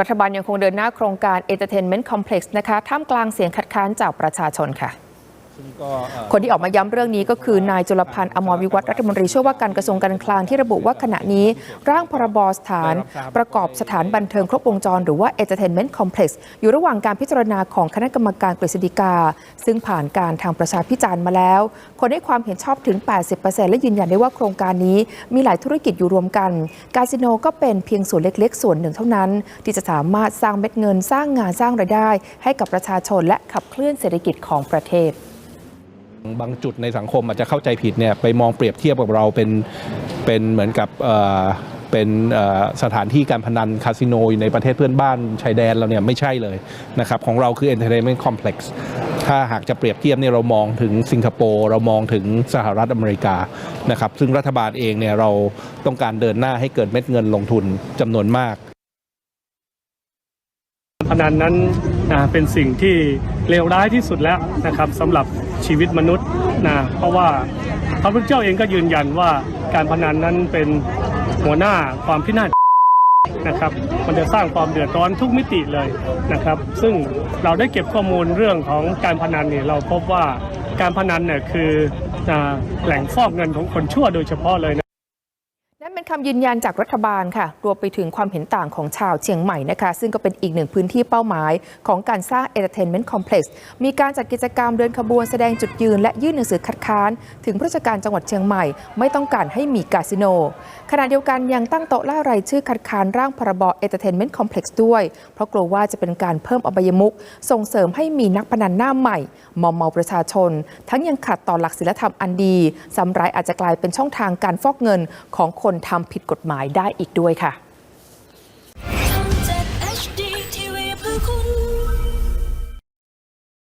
รัฐบาลยังคงเดินหน้าโครงการ Entertainment Complex นะคะท่ามกลางเสียงคัดค้านจากประชาชนค่ะ คนที่ออกมาย้ำเรื่องนี้ก็คือนายจุลพันธ์อมรวิวัฒน์รัฐมนตรีช่วยว่าการกระทรวงการคลังที่ระบุว่าขณะนี้ ร่างพรบสถานประกอบสถานบันเทิงครบวงจร หรือว่า Entertainment Complex อยู่ระหว่างการพิจารณาของคณะกรรมการกฤษฎีกา ซึ่งผ่านการทางประชาพิจารณ์มาแล้ว คนให้ความเห็นชอบถึง 80%และยืนยันได้ว่าโครงการนี้มีหลายธุรกิจอยู่รวมกัน คาสิโนก็เป็นเพียงส่วนเล็ก ๆ ส่วนหนึ่งเท่านั้น ที่จะสามารถสร้างเม็ดเงินสร้างงานสร้างรายได้ ให้กับประชาชนและขับเคลื่อนเศรษฐกิจของประเทศ บางจุดในสังคมอาจจะเข้าใจผิดเนี่ยไปมองเปรียบเทียบกับเราเป็นเป็นเหมือนกับเป็นสถานที่การพนันคาสิโนอยู่ในประเทศเพื่อนบ้านชายแดนเราเนี่ยไม่ใช่เลยนะครับของเราคือ Entertainment Complex ถ้าหากจะเปรียบเทียบเนี่ยเรามองถึงสิงคโปร์เรามองถึงสหรัฐอเมริกานะครับซึ่งรัฐบาลเองเนี่ยเราต้องการเดินหน้าให้เกิดเม็ดเงินลงทุนจำนวนมากพนันนั้นเป็นสิ่งที่ เลวร้ายที่สุดแล้วนะครับสำหรับชีวิตมนุษย์นะเพราะว่าพระพุทธเจ้าเองก็ยืนยันว่าการพนันนั้นเป็นหัวหน้าความพินาศนะครับมันจะสร้างความเดือดร้อนทุกมิติเลยนะครับ ซึ่งเราได้เก็บข้อมูลเรื่องของการพนันเนี่ยเราพบว่าการพนันเนี่ยคือแหล่งฟอกเงินของคนชั่วโดยเฉพาะเลยนะ เป็นคำยืนยันจากรัฐบาลค่ะ รวมไปถึงความเห็นต่างของชาวเชียงใหม่นะคะ ซึ่งก็เป็นอีกหนึ่งพื้นที่เป้าหมายของการสร้าง Entertainment Complex มีการจัดกิจกรรมเดินขบวนแสดงจุดยืน และยื่นหนังสือคัดค้าน ถึงผู้ราชการจังหวัดเชียงใหม่ ไม่ต้องการให้มีคาสิโน ขณะเดียวกันยังตั้งโต๊ะล่ารายชื่อคัดค้านร่างพรบ Entertainment Complex ด้วย เพราะกลัวว่าจะเป็นการเพิ่มอบายมุขส่งเสริมให้มีนักพนันหน้าใหม่มอมเมาประชาชน ทั้งยังขัดต่อหลักศีลธรรมอันดีซ้ำร้ายอาจจะกลายเป็นช่องทางการฟอกเงินของคนทำผิดกฎหมายได้อีกด้วยค่ะ